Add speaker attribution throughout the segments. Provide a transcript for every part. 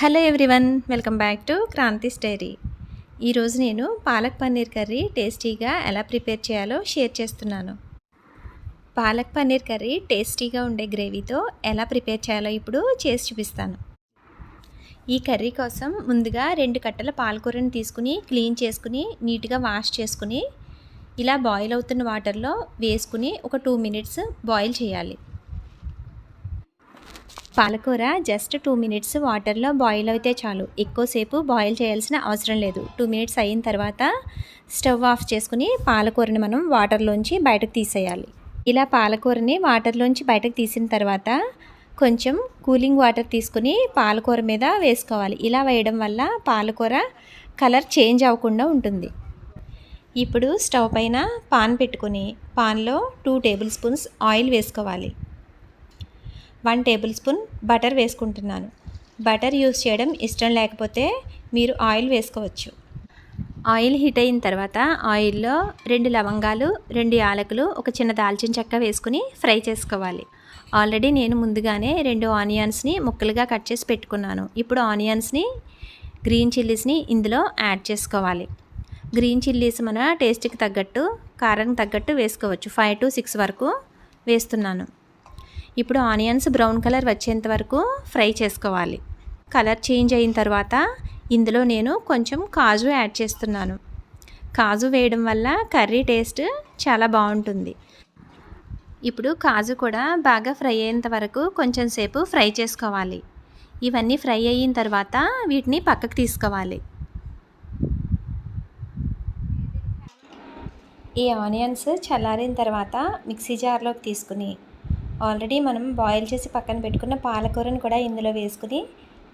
Speaker 1: Hello everyone welcome back to Kranti diary ఈరోజు నేను palak paneer curry టేస్టీగా ఎలా ప్రిపేర్ చేయాలో షేర్ చేస్తున్నాను. పాలక్ పన్నీర్ కర్రీ టేస్టీగా ఉండే గ్రేవీతో ఎలా ప్రిపేర్ చేయాలో ఇప్పుడు చేసి చూపిస్తాను. ఈ కర్రీ కోసం ముందుగా రెండు కట్టల పాలకూరని తీసుకుని క్లీన్ చేసుకుని నీట్గా వాష్ చేసుకుని ఇలా బాయిల్ అవుతున్న వాటర్లో వేసుకుని ఒక టూ మినిట్స్ బాయిల్ చేయాలి. పాలకూర జస్ట్ టూ మినిట్స్ వాటర్లో బాయిల్ అయితే చాలు. ఎక్కువసేపు బాయిల్ చేయాల్సిన అవసరం లేదు. టూ మినిట్స్ అయిన తర్వాత స్టవ్ ఆఫ్ చేసుకుని పాలకూరని మనం వాటర్లోంచి బయటకు తీసేయాలి. ఇలా పాలకూరని వాటర్లోంచి బయటకు తీసిన తర్వాత కొంచెం కూలింగ్ వాటర్ తీసుకుని పాలకూర మీద వేసుకోవాలి. ఇలా వేయడం వల్ల పాలకూర కలర్ చేంజ్ అవ్వకుండా ఉంటుంది. ఇప్పుడు స్టవ్ పైన పాన్ పెట్టుకుని పాన్లో టూ టేబుల్ స్పూన్స్ ఆయిల్ వేసుకోవాలి. వన్ టేబుల్ స్పూన్ బటర్ వేసుకుంటున్నాను. బటర్ యూస్ చేయడం ఇష్టం లేకపోతే మీరు ఆయిల్ వేసుకోవచ్చు. ఆయిల్ హీట్ అయిన తర్వాత ఆయిల్లో రెండు లవంగాలు రెండు యాలకులు ఒక చిన్న దాల్చిన చెక్క వేసుకుని ఫ్రై చేసుకోవాలి. ఆల్రెడీ నేను ముందుగానే రెండు ఆనియన్స్ని ముక్కలుగా కట్ చేసి పెట్టుకున్నాను. ఇప్పుడు ఆనియన్స్ని గ్రీన్ చిల్లీస్ని ఇందులో యాడ్ చేసుకోవాలి. గ్రీన్ చిల్లీస్ మన టేస్ట్కి తగ్గట్టు కారం తగ్గట్టు వేసుకోవచ్చు. ఫైవ్ టు సిక్స్ వరకు వేస్తున్నాను. ఇప్పుడు ఆనియన్స్ బ్రౌన్ కలర్ వచ్చేంత వరకు ఫ్రై చేసుకోవాలి. కలర్ చేంజ్ అయిన తర్వాత ఇందులో నేను కొంచెం కాజు యాడ్ చేస్తున్నాను. కాజు వేయడం వల్ల కర్రీ టేస్ట్ చాలా బాగుంటుంది. ఇప్పుడు కాజు కూడా బాగా ఫ్రై అయ్యేంత వరకు కొంచెం సేపు ఫ్రై చేసుకోవాలి. ఇవన్నీ ఫ్రై అయిన తర్వాత వీటిని పక్కకు తీసుకోవాలి. ఈ ఆనియన్స్ చల్లారిన తర్వాత మిక్సీ జార్లోకి తీసుకుని ఆల్రెడీ మనం బాయిల్ చేసి పక్కన పెట్టుకున్న పాలకూరను కూడా ఇందులో వేసుకుని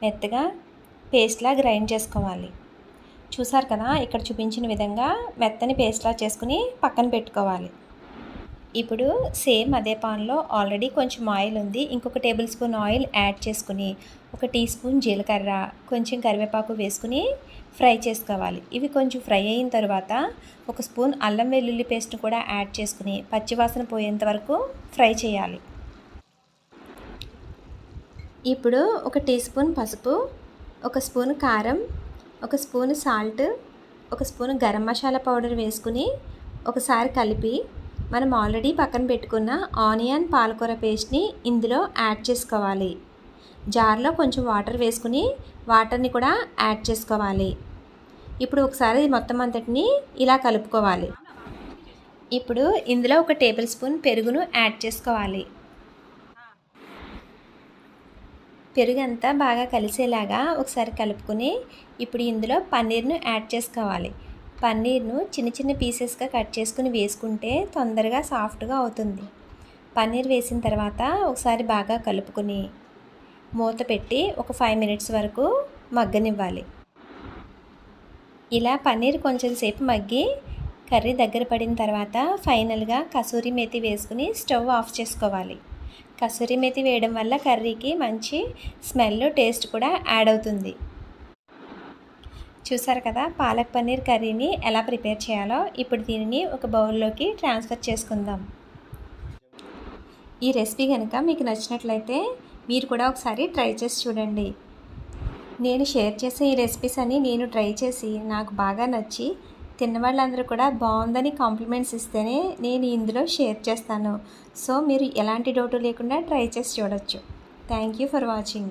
Speaker 1: మెత్తగా పేస్ట్లా గ్రైండ్ చేసుకోవాలి. చూసారు కదా ఇక్కడ చూపించిన విధంగా మెత్తని పేస్ట్లా చేసుకుని పక్కన పెట్టుకోవాలి. ఇప్పుడు సేమ్ అదే పాన్లో ఆల్రెడీ కొంచెం ఆయిల్ ఉంది. ఇంకొక టేబుల్ స్పూన్ ఆయిల్ యాడ్ చేసుకుని ఒక టీ స్పూన్ జీలకర్ర కొంచెం కరివేపాకు వేసుకుని ఫ్రై చేసుకోవాలి. ఇవి కొంచెం ఫ్రై అయిన తర్వాత ఒక స్పూన్ అల్లం వెల్లుల్లి పేస్ట్ కూడా యాడ్ చేసుకుని పచ్చివాసన పోయేంత వరకు ఫ్రై చేయాలి. ఇప్పుడు ఒక టీ స్పూన్ పసుపు ఒక స్పూన్ కారం ఒక స్పూన్ సాల్ట్ ఒక స్పూన్ గరం మసాలా పౌడర్ వేసుకుని ఒకసారి కలిపి మనం ఆల్రెడీ పక్కన పెట్టుకున్న ఆనియన్ పాలకూర పేస్ట్ని ఇందులో యాడ్ చేసుకోవాలి. జార్లో కొంచెం వాటర్ వేసుకుని వాటర్ని కూడా యాడ్ చేసుకోవాలి. ఇప్పుడు ఒకసారి మొత్తం అంతటిని ఇలా కలుపుకోవాలి. ఇప్పుడు ఇందులో ఒక టేబుల్ స్పూన్ పెరుగును యాడ్ చేసుకోవాలి. పెరుగు అంతా బాగా కలిసేలాగా ఒకసారి కలుపుకొని ఇప్పుడు ఇందులో పన్నీర్ను యాడ్ చేసుకోవాలి. పన్నీర్ను చిన్న చిన్న పీసెస్గా కట్ చేసుకుని వేసుకుంటే తొందరగా సాఫ్ట్గా అవుతుంది. పన్నీర్ వేసిన తర్వాత ఒకసారి బాగా కలుపుకొని మూత పెట్టి ఒక ఫైవ్ మినిట్స్ వరకు మగ్గనివ్వాలి. ఇలా పన్నీర్ కొంచెం సేపు మగ్గి కర్రీ దగ్గర పడిన తర్వాత ఫైనల్గా కసూరి మేతి వేసుకుని స్టవ్ ఆఫ్ చేసుకోవాలి. కసూరి మెతి వేయడం వల్ల కర్రీకి మంచి స్మెల్ టేస్ట్ కూడా యాడ్ అవుతుంది. చూసారు కదా పాలక్ పన్నీర్ కర్రీని ఎలా ప్రిపేర్ చేయాలో? ఇప్పుడు దీనిని ఒక బౌల్లోకి ట్రాన్స్ఫర్ చేసుకుందాం. ఈ రెసిపీ కనుక మీకు నచ్చినట్లయితే మీరు కూడా ఒకసారి ట్రై చేసి చూడండి. నేను షేర్ చేసే ఈ రెసిపీస్ అని నేను ట్రై చేసి నాకు బాగా నచ్చి తిన్న వాళ్ళందరూ కూడా బాగుందని కాంప్లిమెంట్స్ ఇస్తేనే నేను ఇందులో షేర్ చేస్తాను. సో మీరు ఎలాంటి డౌట్ లేకుండా ట్రై చేసి చూడొచ్చు. Thank you for watching